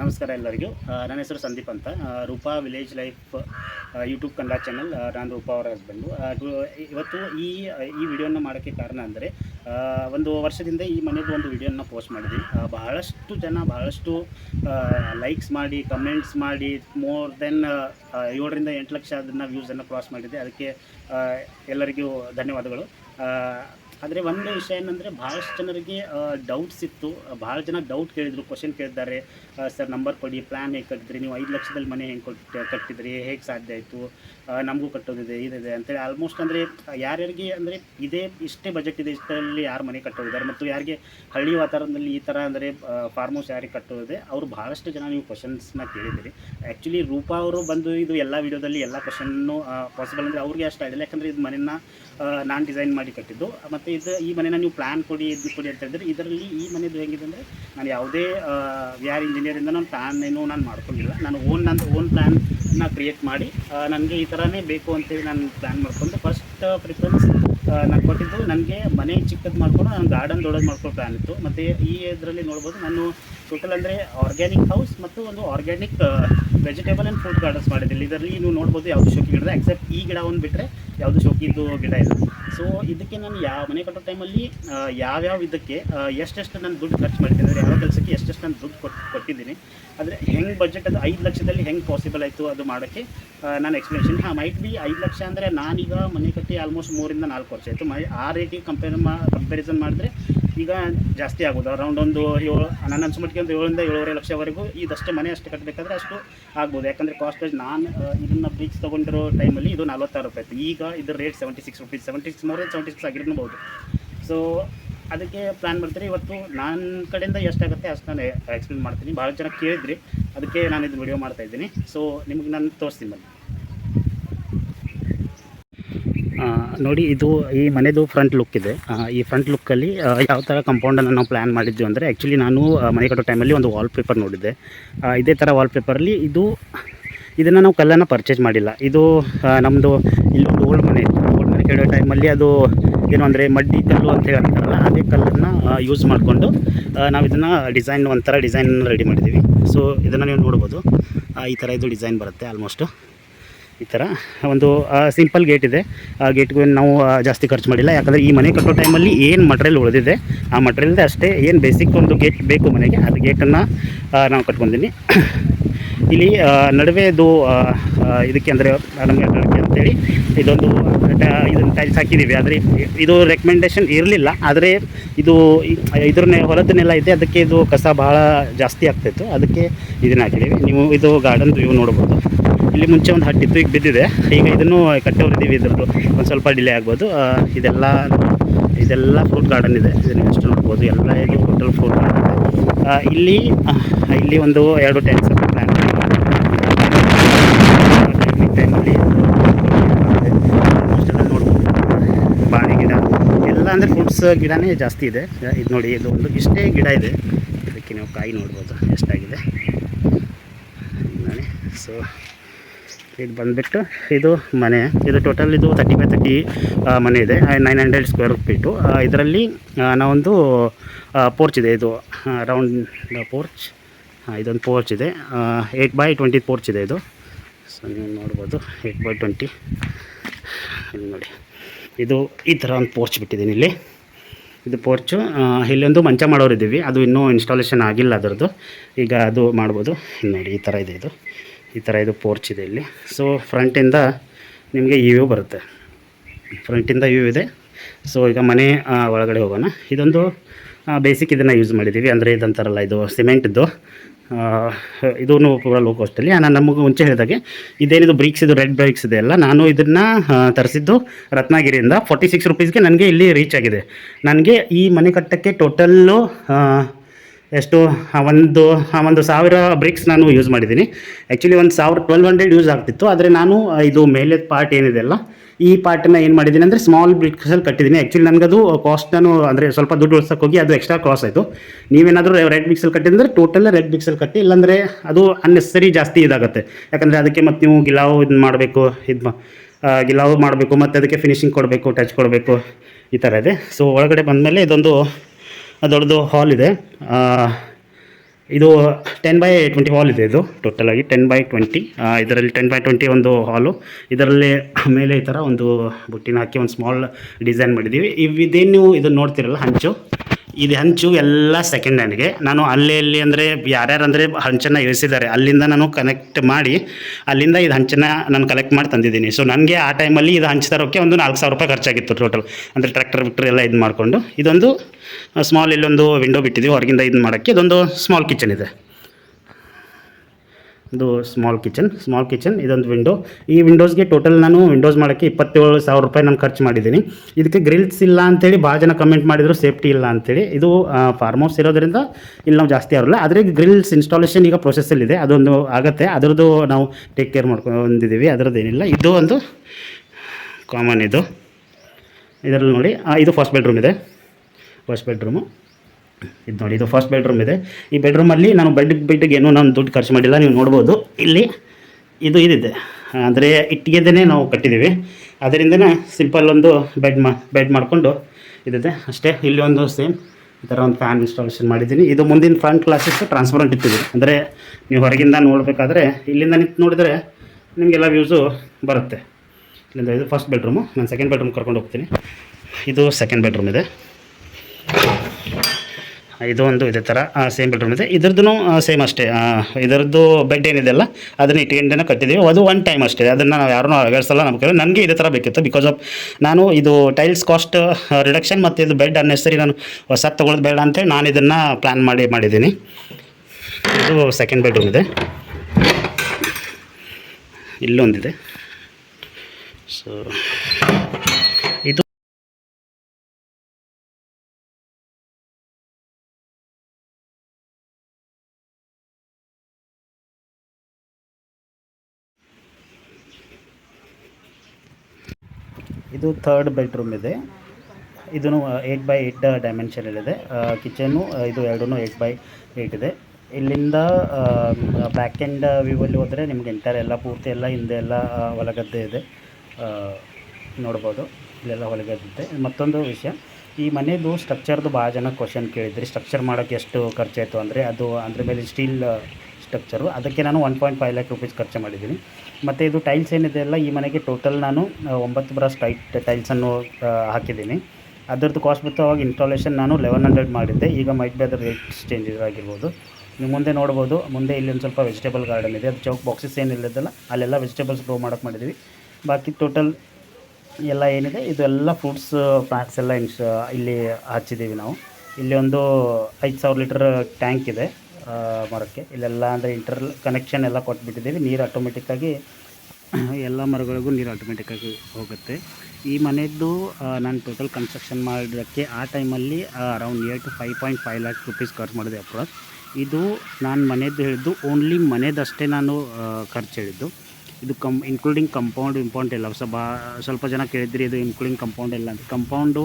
ನಮಸ್ಕಾರ ಎಲ್ಲರಿಗೂ. ನನ್ನ ಹೆಸರು ಸಂದೀಪ್ ಅಂತ. Roopa village life YouTube Kannada channel ನಾನು ರೂಪಾ ಅವರ ಹಸ್ಬೆಂಡು ಇವತ್ತು ಈ ಈ ವಿಡಿಯೋನ ಮಾಡೋಕ್ಕೆ ಕಾರಣ ಅಂದರೆ ಒಂದು ವರ್ಷದಿಂದ ಈ ಮನೆಯದು ಒಂದು ವಿಡಿಯೋನ ಪೋಸ್ಟ್ ಮಾಡಿದ್ವಿ ಬಹಳಷ್ಟು ಜನ, ಬಹಳಷ್ಟು ಲೈಕ್ಸ್ ಮಾಡಿ ಕಮೆಂಟ್ಸ್ ಮಾಡಿ ಮೋರ್ ದೆನ್ ಏಳರಿಂದ ಎಂಟು ಲಕ್ಷ ಅದನ್ನು ವ್ಯೂಸನ್ನು ಕ್ರಾಸ್ ಮಾಡಿದೆ. ಅದಕ್ಕೆ ಎಲ್ಲರಿಗೂ ಧನ್ಯವಾದಗಳು. ಆದರೆ ಒಂದು ವಿಷಯ ಏನಂದರೆ ಭಾಳಷ್ಟು ಜನರಿಗೆ ಡೌಟ್ಸ್ ಇತ್ತು. ಭಾಳ ಜನ ಡೌಟ್ ಕೇಳಿದರು ಕ್ವಶನ್ ಕೇಳಿದ್ದಾರೆ ಸರ್ ನಂಬರ್ ಕೊಡಿ ಪ್ಲ್ಯಾನ್ ಹೇಗೆ ಕಟ್ಟಿದ್ರಿ? ನೀವು ಐದು ಲಕ್ಷದಲ್ಲಿ ಮನೆ ಹೆಂಗೆ ಕೊಟ್ಟು, ಕಟ್ಟಿದ್ರಿ? ಹೇಗೆ ಸಾಧ್ಯ ಆಯಿತು? ನಮಗೂ ಕಟ್ಟೋದಿದೆ, ಇದಿದೆ ಅಂತೇಳಿ ಆಲ್ಮೋಸ್ಟ್ ಅಂದರೆ, ಯಾರ್ಯಾರಿಗೆ ಅಂದರೆ ಇದೇ, ಇಷ್ಟೇ ಬಜೆಟ್ ಇದೆ, ಇಷ್ಟರಲ್ಲಿ ಯಾರು ಮನೆ ಕಟ್ಟೋದಿದ್ದಾರೆ. ಮತ್ತು ಯಾರಿಗೆ ಹಳ್ಳಿ ವಾತಾವರಣದಲ್ಲಿ ಈ ಥರ ಅಂದರೆ ಫಾರ್ಮ್ ಹೌಸ್ ಯಾರಿಗೆ ಕಟ್ಟೋದಿದೆ, ಅವರು ಭಾಳಷ್ಟು ಜನ ನೀವು ಕ್ವಶನ್ಸ್ನ ಕೇಳಿದ್ದೀರಿ. ಆ್ಯಕ್ಚುಲಿ ರೂಪಾ ಅವರು ಬಂದು ಇದು ಎಲ್ಲ ವಿಡಿಯೋದಲ್ಲಿ ಎಲ್ಲ ಕ್ವಶನ್ನು ಪಾಸಿಬಲ್ ಅಂದರೆ ಅವ್ರಿಗೆ ಅಷ್ಟು ಆಗಿಲ್ಲ ಯಾಕಂದರೆ ಇದು ಮನೆಯನ್ನು ನಾನು ಡಿಸೈನ್ ಮಾಡಿ ಕಟ್ಟಿದ್ದು. ಮತ್ತು ಇದು ಈ ಮನೆನ ನೀವು ಪ್ಲ್ಯಾನ್ ಕೊಡಿ, ಇದು ಕೊಡಿ ಅಂತ ಹೇಳಿದ್ರೆ ಇದರಲ್ಲಿ ಈ ಮನೆದು ಹೇಗಿದೆ ಅಂದರೆ ನಾನು ಯಾವುದೇ ಆರ್ ಇಂಜಿನಿಯರಿಂದ ನಾನು ಪ್ಲ್ಯಾನ್ ಏನು ನಾನು ಮಾಡ್ಕೊಂಡಿಲ್ಲ. ನಾನು ಓನ್ ನಂದು ಓನ್ ಪ್ಲ್ಯಾನ್ನ ಕ್ರಿಯೇಟ್ ಮಾಡಿ ನನಗೆ ಈ ಥರನೇ ಬೇಕು ಅಂತೇಳಿ ನಾನು ಪ್ಲ್ಯಾನ್ ಮಾಡ್ಕೊಂಡು ಫಸ್ಟ್ ಪ್ರಿಫರೆನ್ಸ್ ನಾನು ಕೊಟ್ಟಿದ್ದು ನನಗೆ ಮನೆ ಚಿಕ್ಕದು ಮಾಡ್ಕೊಂಡು ನಾನು ಗಾರ್ಡನ್ ದೊಡ್ಡದು ಮಾಡ್ಕೊಳ್ಳೋ ಪ್ಲ್ಯಾನ್ ಇತ್ತು. ಮತ್ತು ಈ ಇದರಲ್ಲಿ ನೋಡ್ಬೋದು ನಾನು ಟೋಟಲ್ ಅಂದರೆ ಆರ್ಗ್ಯಾನಿಕ್ ಹೌಸ್ ಮತ್ತು ಒಂದು organic vegetable and fruit gardens ಮಾಡಿದ್ದೀನಿ ಇದರಲ್ಲಿ ನೀವು ನೋಡ್ಬೋದು ಯಾವುದು ಶೋಕಿ ಗಿಡ ಎಕ್ಸೆಪ್ಟ್ ಈ ಗಿಡ ಒಂದು ಬಿಟ್ಟರೆ ಯಾವುದು ಶೋಕಿದು ಗಿಡ ಇಲ್ಲ. ಸೊ ಇದಕ್ಕೆ ನಾನು ಯಾವ, ಮನೆ ಕಟ್ಟೋ ಟೈಮಲ್ಲಿ ಯಾವ್ಯಾವ ಇದಕ್ಕೆ ಎಷ್ಟೆಷ್ಟು ನಾನು ದುಡ್ಡು ಖರ್ಚು ಮಾಡ್ತೀನಿ ಅಂದರೆ ಯಾವ ಕೆಲಸಕ್ಕೆ ಎಷ್ಟೆಷ್ಟು ನಾನು ದುಡ್ಡು ಕೊಟ್ಟು ಕೊಟ್ಟಿದ್ದೀನಿ. ಆದರೆ ಹೆಂಗೆ ಬಜೆಟ್ ಅದು ಐದು ಲಕ್ಷದಲ್ಲಿ ಹೆಂಗೆ ಪಾಸಿಬಲ್ ಆಯಿತು ಅದು ಮಾಡೋಕ್ಕೆ ನಾನು ಎಕ್ಸ್ಪ್ಲೇಷನ್ ಹಾಂ ಮೈಟ್ ಬಿ ಐದು ಲಕ್ಷ ಅಂದರೆ ನಾನೀಗ ಮನೆ ಕಟ್ಟಿ ಆಲ್ಮೋಸ್ಟ್ ಮೂರಿಂದ ನಾಲ್ಕು ವರ್ಷ ಆಯಿತು. ಮೈ, ಆ ರೇಟಿಗೆ ಕಂಪೇರ್ ಮಾ ಕಂಪ್ಯಾರಿಸನ್ ಮಾಡಿದ್ರೆ ಈಗ ಜಾಸ್ತಿ ಆಗೋದು. ಅರೌಂಡ್ ಒಂದು ಏಳು, ನನ್ನ ಅನ್ಸುಮಟ್ಟಿಗೆ ಒಂದು ಏಳರಿಂದ ಏಳುವರೆ ಲಕ್ಷವರೆಗೂ ಇದಷ್ಟೇ ಮನೆ ಅಷ್ಟು ಕಟ್ಟಬೇಕಾದ್ರೆ ಅಷ್ಟು ಆಗ್ಬೋದು. ಯಾಕಂದರೆ ಕಾಸ್ಟ್ ವೈಸ್ ನಾನು ಇದನ್ನು ಬ್ರಿಜ್ ತೊಗೊಂಡಿರೋ ಟೈಮಲ್ಲಿ ಇದು ನಲ್ವತ್ತಾರು ರೂಪಾಯಿ ಇತ್ತು ಈಗ ಇದ್ರ rate seventy six rupees seventy six more seventy six ಆಗಿರ್ಬೋದು. ಸೊ ಅದಕ್ಕೆ ಪ್ಲ್ಯಾನ್ ಮಾಡ್ತೀರಿ ಇವತ್ತು ನನ್ನ ಕಡೆಯಿಂದ ಎಷ್ಟಾಗುತ್ತೆ ಅಷ್ಟು ನಾನು ಎಕ್ಸ್ಪ್ಲೇನ್ ಮಾಡ್ತೀನಿ. ಭಾಳ ಜನ ಕೇಳಿದ್ರಿ. ಅದಕ್ಕೆ ನಾನು ಇದು ವಿಡಿಯೋ ಮಾಡ್ತಾ ಇದ್ದೀನಿ. ಸೊ ನಿಮಗೆ ನಾನು ತೋರಿಸ್ತೀನಿ ಬನ್ನಿ ಆ, ನೋಡಿ, ಇದು ಈ ಮನೆದು ಫ್ರಂಟ್ ಲುಕ್ ಇದೆ. ಈ ಫ್ರಂಟ್ ಲುಕ್ಕಲ್ಲಿ ಯಾವ ಥರ ಕಂಪೌಂಡನ್ನು ನಾವು ಪ್ಲ್ಯಾನ್ ಮಾಡಿದ್ವಿ ಅಂದರೆ ಆ್ಯಕ್ಚುಲಿ ನಾನು ಮನೆ ಕಟ್ಟೋ ಟೈಮಲ್ಲಿ ಒಂದು ವಾಲ್ ಪೇಪರ್ ನೋಡಿದ್ದೆ ಇದೇ ಥರ ವಾಲ್ ಪೇಪರಲ್ಲಿ ಇದು, ಇದನ್ನು ನಾವು ಕಲ್ಲನ್ನು ಪರ್ಚೇಸ್ ಮಾಡಿಲ್ಲ. ಇದು ನಮ್ಮದು ಇಲ್ಲೊಂದು ಓಲ್ಡ್ ಮನೆ ಓಲ್ಡ್ ಮನೆ ಕೆಡೋ ಟೈಮಲ್ಲಿ ಅದು ಏನು ಅಂದರೆ ಮಡ್ಡಿ ಕಲ್ಲು ಅಂತ ಹೇಳ್ತಾರಲ್ಲ ಅದೇ ಕಲ್ಲನ್ನು ಯೂಸ್ ಮಾಡಿಕೊಂಡು ನಾವು ಇದನ್ನು ಡಿಸೈನ್ ಒಂಥರ ಡಿಸೈನ್ ರೆಡಿ ಮಾಡಿದ್ದೀವಿ ಸೊ ಇದನ್ನು ನೀವು ನೋಡ್ಬೋದು. ಈ ಥರ ಇದು ಡಿಸೈನ್ ಬರುತ್ತೆ ಆಲ್ಮೋಸ್ಟು ಈ ಥರ ಒಂದು ಸಿಂಪಲ್ ಗೇಟ್ ಇದೆ. ಆ ಗೇಟ್ಗೆ ನಾವು ಜಾಸ್ತಿ ಖರ್ಚು ಮಾಡಿಲ್ಲ. ಯಾಕಂದರೆ ಈ ಮನೆ ಕಟ್ಟೋ ಟೈಮಲ್ಲಿ ಏನು ಮಟ್ರಿಯಲ್ ಉಳಿದಿದೆ ಆ ಮಟ್ರಿಯಲ್ದೇ ಅಷ್ಟೇ ಏನು ಬೇಸಿಕ್ ಒಂದು ಗೇಟ್ ಬೇಕು ಮನೆಗೆ ಅದು ಗೇಟನ್ನು ನಾವು ಕಟ್ಕೊಂಡಿನಿ ಇಲ್ಲಿ ನಡುವೆ ಆ, ಇದಕ್ಕೆ ಅಂದರೆ ನಮಗೆ ಅಂತೇಳಿ ಇದೊಂದು ಇದನ್ನು ಟೈಲ್ಸ್ ಹಾಕಿದ್ದೀವಿ ಆದರೆ ಇದು ರೆಕಮೆಂಡೇಶನ್ ಇರಲಿಲ್ಲ. ಆದರೆ ಇದು ಇದ್ರನ್ನೇ ಇದ್ರ ಹೊಲದನ್ನೆಲ್ಲ ಇದೆ. ಅದಕ್ಕೆ ಇದು ಕಸ ಭಾಳ ಜಾಸ್ತಿ ಆಗ್ತಾಯಿತ್ತು ಅದಕ್ಕೆ ಇದನ್ನು ಹಾಕಿದ್ದೀವಿ ನೀವು ಇದು ಗಾರ್ಡನ್ ವ್ಯೂ ನೋಡ್ಬೋದು. ಇಲ್ಲಿ ಮುಂಚೆ ಒಂದು ಹಟ್ಟಿತ್ತು ಈಗ ಬಿದ್ದಿದೆ. ಈಗ ಇದನ್ನು ಕಟ್ಟೋರಿದ್ದೀವಿ, ಇದ್ರದ್ದು ಒಂದು ಸ್ವಲ್ಪ ಡಿಲೇ ಆಗ್ಬೋದು. ಇದೆಲ್ಲ ಇದೆಲ್ಲ ಫ್ರೂಟ್ ಗಾರ್ಡನ್ ಇದೆ. ಇದನ್ನು ಎಷ್ಟು ನೋಡ್ಬೋದು. ಎಲ್ಲ ಇಲ್ಲಿ ಟೋಟಲ್ ಫ್ರೂಟ್ ಗಾರ್ಡನ್ ಇದೆ. ಇಲ್ಲಿ ಇಲ್ಲಿ ಒಂದು ಎರಡು ಟ್ಯಾಂಕ್ಸ್ ಪ್ಲ್ಯಾನ್ ಬಾಳೆ ಗಿಡ, ಎಲ್ಲ ಅಂದರೆ ಫ್ರೂಟ್ಸ್ ಗಿಡನೇ ಜಾಸ್ತಿ ಇದೆ. ಇದು ನೋಡಿ, ಇದು ಒಂದು ಇಷ್ಟೇ ಗಿಡ ಇದೆ. ಅದಕ್ಕೆ ನೀವು ಕಾಯಿ ನೋಡ್ಬೋದು, ಎಷ್ಟಾಗಿದೆ. ಸೊ ಇದು ಬಂದುಬಿಟ್ಟು ಇದು ಮನೆ. ಇದು ಟೋಟಲ್ ಇದು ತರ್ಟಿ ಬೈ ತರ್ಟಿ ಮನೆ ಇದೆ. ನೈನ್ ಹಂಡ್ರೆಡ್ ಸ್ಕ್ವೇರ್ ಫೀಟು ಇದರಲ್ಲಿ ನಾವೊಂದು ಪೋರ್ಚ್ ಇದೆ. ಇದು ರೌಂಡ್ ಪೋರ್ಚ್ ಇದೊಂದು ಪೋರ್ಚ್ ಇದೆ. ಏಯ್ಟ್ ಬೈ ಟ್ವೆಂಟಿ ಪೋರ್ಚ್ ಇದೆ ಇದು. ಸೊ ನೀವು ನೋಡ್ಬೋದು ಏಯ್ಟ್ ಬೈ ಟ್ವೆಂಟಿ ಇಲ್ಲಿ ನೋಡಿ. ಇದು ಈ ಥರ ಒಂದು ಪೋರ್ಚ್ ಬಿಟ್ಟಿದ್ದೀನಿ ಇಲ್ಲಿ. ಇದು ಪೋರ್ಚು ಇಲ್ಲೊಂದು ಮಂಚ ಮಾಡೋರಿದ್ದೀವಿ. ಅದು ಇನ್ನೂ ಇನ್ಸ್ಟಾಲೇಷನ್ ಆಗಿಲ್ಲ ಅದರದ್ದು. ಈಗ ಅದು ಮಾಡ್ಬೋದು. ನೋಡಿ, ಈ ಥರ ಇದೆ ಇದು. ಈ ಥರ ಇದು ಪೋರ್ಚ್ ಇದೆ ಇಲ್ಲಿ. ಸೊ ಫ್ರಂಟಿಂದ ನಿಮಗೆ ಈ ವ್ಯೂ ಬರುತ್ತೆ. ಫ್ರಂಟಿಂದ ವ್ಯೂ ಇದೆ. ಸೊ ಈಗ ಮನೆ ಒಳಗಡೆ ಹೋಗೋಣ. ಇದೊಂದು ಬೇಸಿಕ್ ಇದನ್ನು ಯೂಸ್ ಮಾಡಿದ್ದೀವಿ ಅಂದರೆ ಇದಂತಾರಲ್ಲ, ಇದು ಸಿಮೆಂಟ್ದು ಇದೂ ಪೂರ ಲೋ ಕಾಸ್ಟಲ್ಲಿ ನಾನು ನಮಗೆ ಮುಂಚೆ ಹೇಳಿದಾಗೆ ಇದೇನಿದು ಬ್ರಿಕ್ಸ್ ಇದು ರೆಡ್ ಬ್ರಿಕ್ಸ್ ಇದೆ ಅಲ್ಲ. ನಾನು ಇದನ್ನು ತರಿಸಿದ್ದು ರತ್ನಗಿರಿಯಿಂದ. ಫೋರ್ಟಿ ಸಿಕ್ಸ್ ರುಪೀಸ್ಗೆ ನನಗೆ ಇಲ್ಲಿ ರೀಚ್ ಆಗಿದೆ. ನನಗೆ ಈ ಮನೆ ಕಟ್ಟಕ್ಕೆ ಟೋಟಲ್ಲು ಎಷ್ಟು ಒಂದು ಒಂದು ಸಾವಿರ ಬ್ರಿಕ್ಸ್ ನಾನು ಯೂಸ್ ಮಾಡಿದ್ದೀನಿ. ಆ್ಯಕ್ಚುಲಿ ಒಂದು ಸಾವಿರ ಟ್ವೆಲ್ ಹಂಡ್ರೆಡ್ ಯೂಸ್ ಆಗ್ತಿತ್ತು. ಆದರೆ ನಾನು ಇದು ಮೇಲೆ ಪಾರ್ಟ್ ಏನಿದೆ ಅಲ್ಲ, ಈ ಪಾರ್ಟನ್ನ ಏನು ಮಾಡಿದ್ದೀನಿ ಅಂದರೆ ಸ್ಮಾಲ್ ಬ್ರಿಕ್ಸಲ್ಲಿ ಕಟ್ಟಿದ್ದೀನಿ. ಆ್ಯಕ್ಚುಲಿ ನನಗದು ಕಾಸ್ಟ್ ನಾನು, ಅಂದರೆ ಸ್ವಲ್ಪ ದುಡ್ಡು ಉಳ್ಸಕ್ಕೆ ಹೋಗಿ ಅದು ಎಕ್ಸ್ಟ್ರಾ ಕ್ರಾಸ್ ಆಯಿತು. ನೀವೇನಾದರೂ ರೆಡ್ ಮಿಕ್ಸಲ್ ಕಟ್ಟಿದ್ರೆ ಟೋಟಲ್ ರೆಡ್ ಮಿಕ್ಸಲ್ಲಿ ಕಟ್ಟಿ, ಇಲ್ಲಾಂದರೆ ಅದು ಅನ್ನೆಸರಿ ಜಾಸ್ತಿ ಇದಾಗುತ್ತೆ. ಯಾಕಂದರೆ ಅದಕ್ಕೆ ಮತ್ತು ನೀವು ಗಿಲಾವು ಇದು ಮಾಡಬೇಕು, ಇದು ಗಿಲಾವು ಮಾಡಬೇಕು ಮತ್ತು ಅದಕ್ಕೆ ಫಿನಿಶಿಂಗ್ ಕೊಡಬೇಕು ಟಚ್ ಕೊಡಬೇಕು, ಈ ಥರ ಇದೆ. ಸೊ ಒಳಗಡೆ ಬಂದಮೇಲೆ ಇದೊಂದು ದೊಡ್ಡದು ಹಾಲ್ ಇದೆ. ಇದು ಟೆನ್ ಬೈ ಟ್ವೆಂಟಿ ಹಾಲ್ ಇದೆ ಇದು ಟೋಟಲ್ ಆಗಿ ಟೆನ್ ಬೈ ಟ್ವೆಂಟಿ ಇದರಲ್ಲಿ ಟೆನ್ ಬೈ ಟ್ವೆಂಟಿ ಒಂದು ಹಾಲು ಇದರಲ್ಲಿ ಮೇಲೆ ಈ ಥರ ಒಂದು ಬುಟ್ಟಿನ ಹಾಕಿ ಒಂದು ಸ್ಮಾಲ್ ಡಿಸೈನ್ ಮಾಡಿದ್ದೀವಿ. ಇವ್ ಇದೇನು ನೀವು ಇದನ್ನು ನೋಡ್ತಿರಲ್ಲ, ಹಂಚು? ಇದು ಹಂಚು ಎಲ್ಲ ಸೆಕೆಂಡ್ ಹ್ಯಾಂಡ್ಗೆ ನಾನು ಅಲ್ಲಿ ಅಲ್ಲಿ ಅಂದರೆ ಯಾರ್ಯಾರು ಅಂದರೆ ಹಂಚನ್ನು ಇಳಿಸಿದ್ದಾರೆ. ಅಲ್ಲಿಂದ ನಾನು ಕನೆಕ್ಟ್ ಮಾಡಿ ಅಲ್ಲಿಂದ ಇದು ಹಂಚನ್ನು ನಾನು ಕಲೆಕ್ಟ್ ಮಾಡಿ ತಂದಿದ್ದೀನಿ. ಸೊ ನನಗೆ ಆ ಟೈಮಲ್ಲಿ ಇದು ಹಂಚು ತರೋಕ್ಕೆ ಒಂದು ನಾಲ್ಕು ಸಾವಿರ ರೂಪಾಯಿ ಖರ್ಚಾಗಿತ್ತು ಟೋಟಲ್ ಅಂದರೆ ಟ್ರ್ಯಾಕ್ಟರ್ ಬಿಟ್ಟರೆ ಎಲ್ಲ ಇದು ಮಾಡಿಕೊಂಡು ಇದೊಂದು ಸ್ಮಾಲ್ ಇಲ್ಲೊಂದು ವಿಂಡೋ ಬಿಟ್ಟಿದ್ದೀವಿ ಹೊರಗಿಂದ ಇದು ಮಾಡೋಕ್ಕೆ ಇದೊಂದು ಸ್ಮಾಲ್ ಕಿಚನ್ ಇದೆ. ಇದು ಸ್ಮಾಲ್ ಕಿಚನ್ ಸ್ಮಾಲ್ ಕಿಚನ್ ಇದೊಂದು ವಿಂಡೋ ಈ ವಿಂಡೋಸ್ಗೆ ಟೋಟಲ್ ನಾನು ವಿಂಡೋಸ್ ಮಾಡೋಕ್ಕೆ ಇಪ್ಪತ್ತೇಳು ಸಾವಿರ ರೂಪಾಯಿ ನಾನು ಖರ್ಚು ಮಾಡಿದ್ದೀನಿ. ಇದಕ್ಕೆ ಗ್ರಿಲ್ಸ್ ಇಲ್ಲ ಅಂತೇಳಿ ಭಾಳ ಜನ ಕಮೆಂಟ್ ಮಾಡಿದ್ರು ಸೇಫ್ಟಿ ಇಲ್ಲ ಅಂತೇಳಿ. ಇದು ಫಾರ್ಮ್ ಹೌಸ್ ಇರೋದ್ರಿಂದ ಇಲ್ಲಿ ನಾವು ಜಾಸ್ತಿ ಆಗಲ್ಲ ಆದರೆ ಗ್ರಿಲ್ಸ್ ಇನ್ಸ್ಟಾಲೇಷನ್ ಈಗ ಪ್ರೊಸೆಸ್ಸಲ್ಲಿದೆ ಅದೊಂದು ಆಗುತ್ತೆ. ಅದರದ್ದು ನಾವು ಟೇಕ್ ಕೇರ್ ಮಾಡ್ಕೊಂಡಿದ್ದೀವಿ ಅದರದ್ದು ಏನಿಲ್ಲ. ಇದು ಒಂದು ಕಾಮನ್ ಇದು. ಇದರಲ್ಲಿ ನೋಡಿ ಇದು ಫಸ್ಟ್ ಬೆಡ್ರೂಮ್ ಇದೆ. ಫಸ್ಟ್ ಬೆಡ್ರೂಮು ಇದು ನೋಡಿ, ಇದು ಫಸ್ಟ್ ಬೆಡ್ರೂಮ್ ಇದೆ. ಈ ಬೆಡ್ರೂಮಲ್ಲಿ ನಾನು ಬೆಡ್ ಬೆಡ್ಗೆ ಏನೂ ನಾನು ದುಡ್ಡು ಖರ್ಚು ಮಾಡಿಲ್ಲ, ನೀವು ನೋಡ್ಬೋದು. ಇಲ್ಲಿ ಇದು ಇದಿದೆ. ಅಂದರೆ ಇಟ್ಟಿಗೆದೇ ನಾವು ಕಟ್ಟಿದ್ದೀವಿ. ಅದರಿಂದನೇ ಸಿಂಪಲ್ ಒಂದು ಬೆಡ್ ಮಾ ಬೆಡ್ ಮಾಡಿಕೊಂಡು ಇದಿದೆ. ಅಷ್ಟೇ, ಇಲ್ಲಿ ಒಂದು ಸೇಮ್ ಈ ಥರ ಒಂದು ಫ್ಯಾನ್ ಇನ್ಸ್ಟಾಲೇಷನ್ ಮಾಡಿದ್ದೀನಿ. ಇದು ಮುಂದಿನ ಫ್ರಂಟ್ ಕ್ಲಾಸಸ್ಸು ಟ್ರಾನ್ಸ್ಪರೆಂಟ್ ಇಟ್ಟಿದೆ ಅಂದರೆ ನೀವು ಹೊರಗಿಂದ ನೋಡಬೇಕಾದ್ರೆ, ಇಲ್ಲಿಂದ ನಿಂತು ನೋಡಿದರೆ ನಿಮಗೆಲ್ಲ ವ್ಯೂಸು ಬರುತ್ತೆ. ಇಲ್ಲಿಂದ ಇದು ಫಸ್ಟ್ ಬೆಡ್ರೂಮು ನಾನು ಸೆಕೆಂಡ್ ಬೆಡ್ರೂಮ್ ಕರ್ಕೊಂಡು ಹೋಗ್ತೀನಿ. ಇದು ಸೆಕೆಂಡ್ ಬೆಡ್ರೂಮ್ ಇದೆ. ಇದು ಒಂದು ಇದೇ ಥರ ಸೇಮ್ ಬೆಡ್ರೂಮ್ ಇದೆ ಇದ್ರದ್ದು ಸೇಮ್ ಅಷ್ಟೇ. ಇದರದ್ದು ಬೆಡ್ ಏನಿದೆಯಲ್ಲ ಅದನ್ನ ಇಟ್ಕೊಂಡೇ ಕಟ್ಟಿದ್ದೀವಿ ಅದು ಒನ್ ಟೈಮ್ ಅಷ್ಟೇ. ಅದನ್ನು ನಾವು ಯಾರೂ ಅಳವಡಿಸಲ್ಲ ನಮ್ಮ ಕೈ ನನಗೆ ಇದೇ ಥರ ಬೇಕಿತ್ತು ಬಿಕಾಸ್ ಆಫ್ ನಾನು ಇದು ಟೈಲ್ಸ್ ಕಾಸ್ಟ್ ರಿಡಕ್ಷನ್ ಮತ್ತು ಇದು ಬೆಡ್ ಅನ್ನೆಸರಿ ನಾನು ಹೊಸ ತೊಗೊಳ್ಳೋದು ಬೇಡ ಅಂತೇಳಿ ನಾನು ಇದನ್ನು ಪ್ಲ್ಯಾನ್ ಮಾಡಿ, ಮಾಡಿದ್ದೀನಿ. ಇದು ಸೆಕೆಂಡ್ ಬೆಡ್ರೂಮ್ ಇದೆ. ಇಲ್ಲೊಂದಿದೆ. ಸೊ ಇದು ಇದು ಥರ್ಡ್ ಬೆಡ್ರೂಮ್ ಇದೆ. ಇದೂ ಏಯ್ಟ್ ಬೈ ಏಯ್ಟ್ ಡೈಮೆನ್ಷನಲ್ಲಿದೆ ಕಿಚನ್ನು ಇದು. ಎರಡೂ ಏಯ್ಟ್ ಬೈ ಏಯ್ಟ್ ಇದೆ ಇಲ್ಲಿಂದ ಬ್ಯಾಕ್ ಎಂಡ್ ವ್ಯೂವಲ್ಲಿ ಹೋದರೆ ನಿಮ್ಗೆ ಎಂಟರ್ ಎಲ್ಲ ಪೂರ್ತಿ ಎಲ್ಲ ಹಿಂದೆ ಎಲ್ಲ ಹೊಲಗದ್ದೆ ಇದೆ. ನೋಡ್ಬೋದು. ಇಲ್ಲೆಲ್ಲ ಹೊಲಗದ್ದೆ ಮತ್ತೊಂದು ವಿಷಯ. ಈ ಮನೆಯದು ಸ್ಟ್ರಕ್ಚರ್ದು ಭಾಳ ಜನ ಕ್ವಶನ್ ಕೇಳಿದ್ರಿ. ಸ್ಟ್ರಕ್ಚರ್ ಮಾಡೋಕ್ಕೆ ಎಷ್ಟು ಖರ್ಚಾಯಿತು ಅಂದರೆ, ಅದು ಅದ್ರ ಮೇಲೆ ಸ್ಟೀಲ್ ಸ್ಟ್ರಕ್ಚರು ಅದಕ್ಕೆ ನಾನು one point five lakh rupees ಖರ್ಚು ಮಾಡಿದ್ದೀನಿ. ಮತ್ತು ಇದು ಟೈಲ್ಸ್ ಏನಿದೆ ಅಲ್ಲ, ಈ ಮನೆಗೆ ಟೋಟಲ್ ನಾನು ಒಂಬತ್ತು ಬ್ರಸ್ ಟೈಟ್ ಟೈಲ್ಸನ್ನು ಹಾಕಿದ್ದೀನಿ. ಅದರದ್ದು ಕಾಸ್ಟ್ ಬಿತ್ತು ಅವಾಗ ಇನ್ಸ್ಟಾಲೇಷನ್ ನಾನು ಲೆವೆನ್ ಹಂಡ್ರೆಡ್ ಮಾಡಿದ್ದೆ. ಈಗ ಮೈಟ್ ಬಿ ಅದರ ರೇಟ್ಸ್ ಚೇಂಜಸ್ ಆಗಿರ್ಬೋದು. ನೀವು ಮುಂದೆ ನೋಡ್ಬೋದು. ಮುಂದೆ ಇಲ್ಲಿ ಒಂದು ಸ್ವಲ್ಪ ವೆಜಿಟೇಬಲ್ ಗಾರ್ಡನ್ ಇದೆ. ಅದು ಚೌಕ್ ಬಾಕ್ಸಸ್ ಏನಿಲ್ಲದಲ್ಲ ಅಲ್ಲೆಲ್ಲ ವೆಜಿಟೇಬಲ್ಸ್ ಗ್ರೋ ಮಾಡೋಕ್ಕೆ ಮಾಡಿದ್ವಿ ಬಾಕಿ ಟೋಟಲ್ ಎಲ್ಲ ಏನಿದೆ, ಇದೆಲ್ಲ ಫ್ರೂಟ್ಸ್ ಪ್ಯಾಕ್ಸ್ ಎಲ್ಲ ಇನ್ಸ್ ಇಲ್ಲಿ ಹಚ್ಚಿದ್ದೀವಿ ನಾವು. ಇಲ್ಲಿ ಒಂದು ಐದು ಸಾವಿರ ಲೀಟರ್ ಟ್ಯಾಂಕ್ ಇದೆ. ಮರಕ್ಕೆ. ಇಲ್ಲೆಲ್ಲ ಅಂದರೆ ಇಂಟರ್ ಕನೆಕ್ಷನ್ ಎಲ್ಲ ಕೊಟ್ಬಿಟ್ಟಿದ್ದೀವಿ. ನೀರು ಆಟೋಮೆಟಿಕ್ಕಾಗಿ ಎಲ್ಲ ಮರಗಳಿಗೂ ನೀರು ಆಟೋಮೆಟಿಕ್ಕಾಗಿ ಹೋಗುತ್ತೆ. ಈ ಮನೆಯದ್ದು ನಾನು ಟೋಟಲ್ ಕನ್ಸ್ಟ್ರಕ್ಷನ್ ಮಾಡೋಕ್ಕೆ ಆ ಟೈಮಲ್ಲಿ around eight five point five lakh rupees ಖರ್ಚು ಮಾಡಿದೆ ಅಪ್ರಾಕ್ಸ್ ಇದು ನಾನು ಮನೆಯದ್ದು ಹೇಳಿದ್ದು ಓನ್ಲಿ ಮನೆಯದಷ್ಟೇ ನಾನು ಖರ್ಚು ಹೇಳಿದ್ದು. ಇದು ಕಮ್ ಇನ್ಕ್ಲೂಡಿಂಗ್ ಕಂಪೌಂಡ್ ಇಂಪೌಂಡ್ ಎಲ್ಲ ಸ್ವಲ್ಪ ಸ್ವಲ್ಪ ಜನ ಕೇಳಿದ್ರಿ, ಇದು ಇನ್ಕ್ಲೂಡಿಂಗ್ ಕಂಪೌಂಡ್ ಎಲ್ಲ ಅಂತ. ಕಂಪೌಂಡು